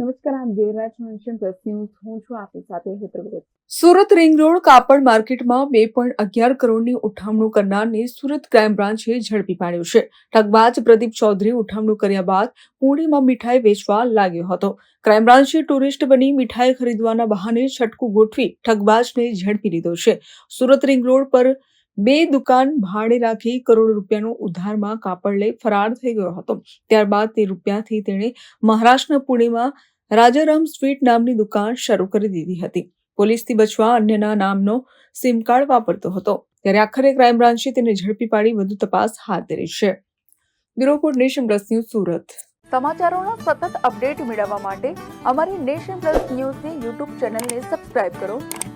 નમસ્કાર, આમ દેવરાજ છો પ્લસ હું છું આપની સાથે હેતરવ્રત સુરત રિંગ રોડ કાપડ માર્કેટમાં બે પોઈન્ટ અગિયાર કરોડની ઉઠામણું કરનારને સુરત ક્રાઇમ બ્રાન્ચે ઝડપી પાડ્યો છે. ઠગબાજ પ્રદીપ ચૌધરી ઉઠામણું કર્યા બાદ પુણેમાં મીઠાઈ વેચવા લાગ્યો હતો. ક્રાઇમ બ્રાન્ચે ટુરિસ્ટ બની મીઠાઈ ખરીદવાના બહાને છટકું ગોઠવી ઠગબાજને ઝડપી લીધો છે. સુરત રિંગ રોડ પર બે દુકાન ભાડે રાખી કરોડો રૂપિયાનો ઉધારમાં કાપડ લઈ ફરાર થઈ ગયો હતો. ત્યારબાદ તે રૂપિયાથી તેણે મહારાષ્ટ્રના પુણેમાં રાજારામ સ્વીટ નામની દુકાન શરૂ કરી દીધી હતી. પોલીસથી બચવા અન્યના નામનો સિમ કાર્ડ વાપરતો હતો. ત્યારે આખરે ક્રાઇમ બ્રાન્ચે તેને ઝડપી પાડી વધુ તપાસ હાથ ધરી છે. Bureau for nation plus news Surat. સમાચારોનો સતત અપડેટ મેળવવા માટે અમારી નેશન પ્લસ ન્યૂઝની યુટ્યુબ ચેનલને સબસ્ક્રાઇબ કરો.